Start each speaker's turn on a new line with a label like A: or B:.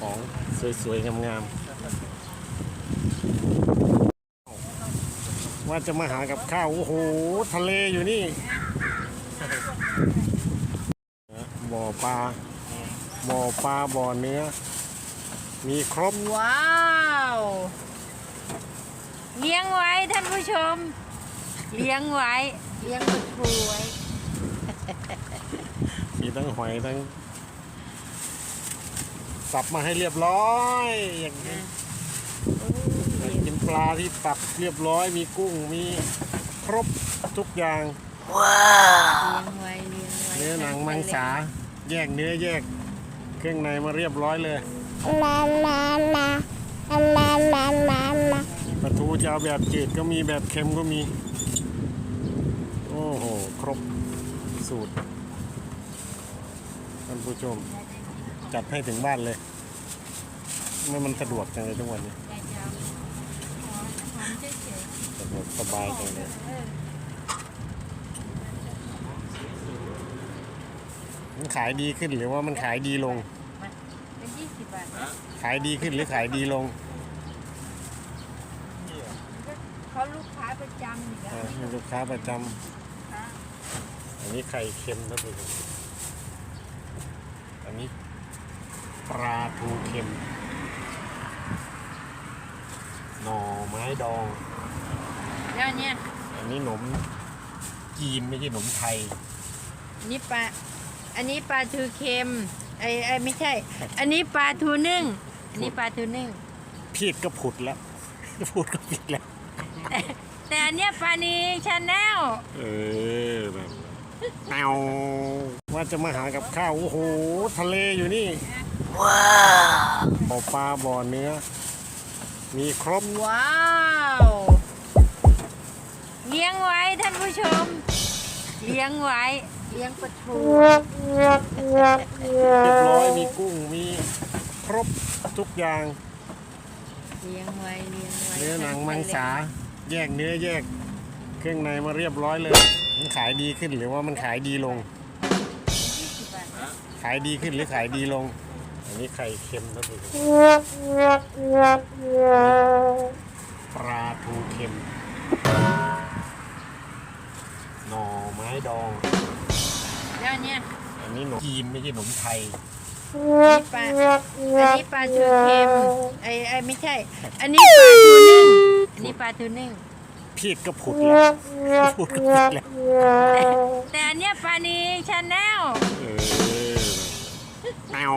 A: ของสวยๆงามๆว่าจะมาหากับข้าว โอ้โห ทะเลอยู่นี่ บ่อปลา บ่อปลา บ่อเนื้อ มีครบ
B: ว้าวเลี้ยงไว้ท่านผู้ชม เลี้ยงไว้ เลี้ยงปลาทูไว้
A: มีทั้งหอยทั้ง สับมาให้เรียบร้อย อย่างนี้กินปลาที่ตับเรียบร้อย มีกุ้งมีครบทุกอย่าง
B: ว้าว
A: เนื้อหนังมังสาแยกเนื้อแยก เครื่องในมาเรียบร้อยเลย
C: มามามามามามามา
A: ปลาทูจะเอาแบบจืดก็มีแบบเค็มก็มี โอ้โห ครบสูตรท่านผู้ชม จัดให้ถึงบ้านเลย ไม่มันสะดวกจังเลยทุกวันนี้สะดวกสบายจังเลยมันขายดีขึ้นหรือว่ามันขายดีลง
B: เป็นยี่สิบบาทนะ
A: ขายดีขึ้นหรือขายดีลง
B: เขาลูกค้าประจำอยู่แล้
A: อ่าวมีลูกค้าประจำอันนี้ไข่เค็มนะพี่อันนี้ ปลาทูเค็ม หน่อไม้ดอง
B: แล้วเนี่ย
A: อันนี้หนมจีนไม่ใช่หนมไทย
B: อันนี้ปลา อันนี้ปลาทูเค็มไอ้ไอ้ไม่ใช่ อันนี้ปลาทูนึ่ง อันนี้ปลาทูนึ่ง
A: พีดก็ผุดแล้วพูดก็ผิดแล้ว
B: แต่อันเนี้ยปลานีชาแนล
A: เออแบบเอาว่าจะมาหากับข้าว โอ้โห ทะเลอยู่นี่ ว้าวบ่อปลาบ่อเนื้อ มีครบ
B: ว้าวเลี้ยงไว้ท่านผู้ชม เลี้ยงไว้ เลี้ยงปลาทู
A: เรียบร้อยมีกุ้งมีครบทุกอย่าง
B: เลี้ยงไว้เลี้ยงไว้
A: เนื้อหนังมังสาแยกเนื้อแยก เครื่องในมาเรียบร้อยเลย มันขายดีขึ้นหรือว่ามันขายดีลง
B: 20บาทนะ
A: ขายดีขึ้นหรือขายดีลง อันนี้ไข่เค็มนะพี่ปลาทูเค็ม หน่อไม้ดอง
B: แล้วเนี่ย
A: อันนี้หนมจีนไม่ใช่หนมไทย
B: อันนี้ปลา อันนี้ปลาทูเค็มไอ้ไอ้ไม่ใช่ อันนี้ปลาทูนึ่ง อันนี้ปลาทูนึ่ง
A: พีดก็ผุดแล้วพูดก็ผิดแล้ว
B: แต่อันเนี้ยปลานีชาแนล
A: เออเอา